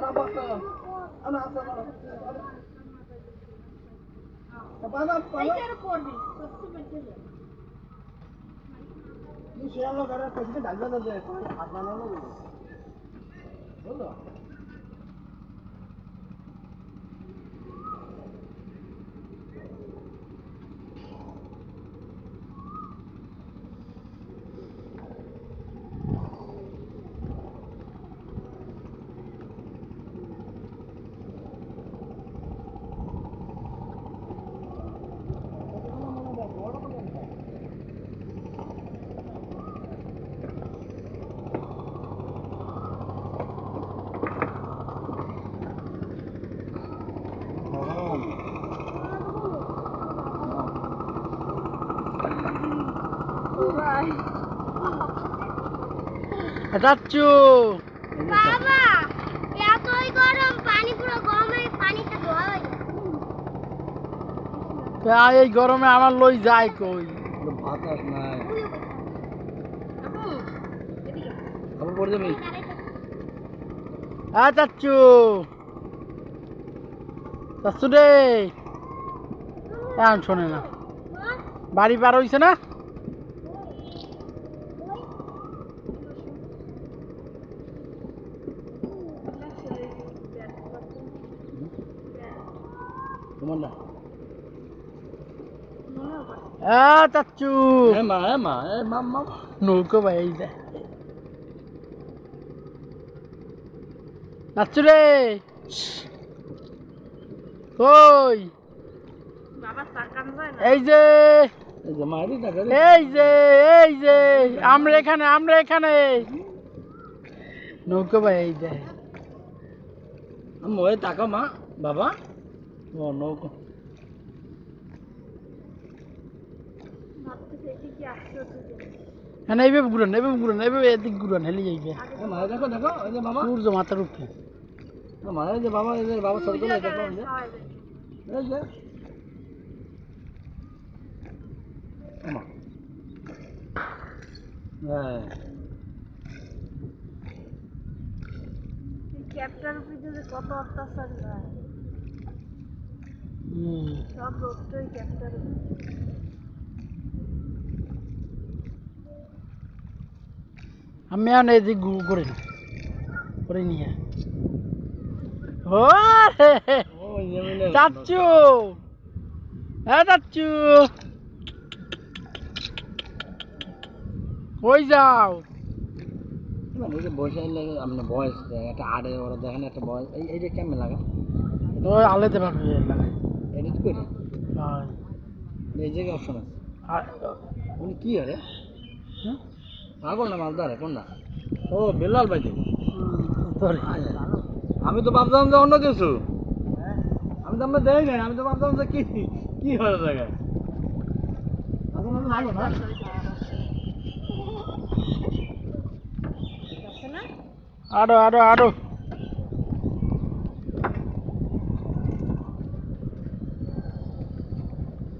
Ana bakalım. Ana bakalım. Bana bana. İnşallah beraber kaçırdı. Dalga dalga. Atlanalım. Oldu. চাচ্ছু বাবা এতই গরম পানি পুরো গরম হয়ে পানিতে ধোয়া হয়ে এই গরমে আমার লই যায় কই? বাতাস নাই। আপু পড়ে যাবি? চাচ্ছু চাচ্ছু রে। এখন শোনে না। বাড়ি পার হইছে না? তোমার না? হ্যাঁ চাচ্ছু এ মা এ মা এ মা মা নৌকো ভাই এই যে এই যে। এই যে মারি টাকা এই যে এই যে। আমরা এখানে আমরা এখানে। নৌকো ভাই এই যে মোয়ে টাকা মা বাবা। ও নৌকো। হ্যাঁ এইভাবে ঘুরান এইভাবে ঘুরান এইভাবে এদিক ঘুরান হেলে যাইবে। দেখো দেখো এই যে বাবা। সূর্য মাথার উপরে। এ মা এই যে বাবা এই যে বাবা সব দেখো এই যে। হ্যাঁ। ক্যাপটার উপরে কত অত্যাচার সব রোগটাই ক্যাপটার আমি এখন এদিক করে নি করে নিয়ে ও চাচ্ছু হ্যাঁ চাচ্ছু কই যাও? মানে এই যে বয়সে লাগে আপনার বয়স একটা আড়ে ওরা দেখেন একটা বয়স। এই এই যে কেমন লাগা? ওই আলেতে লাগাই এডিট করে? হয়। এই জায়গায় অপশন আছে? উনি কি আরে? হ্যাঁ? পাগল না মালদারে কোনটা ও বেলাল ভাই আমি তো ভাবতাম যে অন্য কিছু। আমি তো আমরা দেই নাই আমি তো ভাবতাম যে কি কি হয় জায়গায়? না না আরও আরও আরও।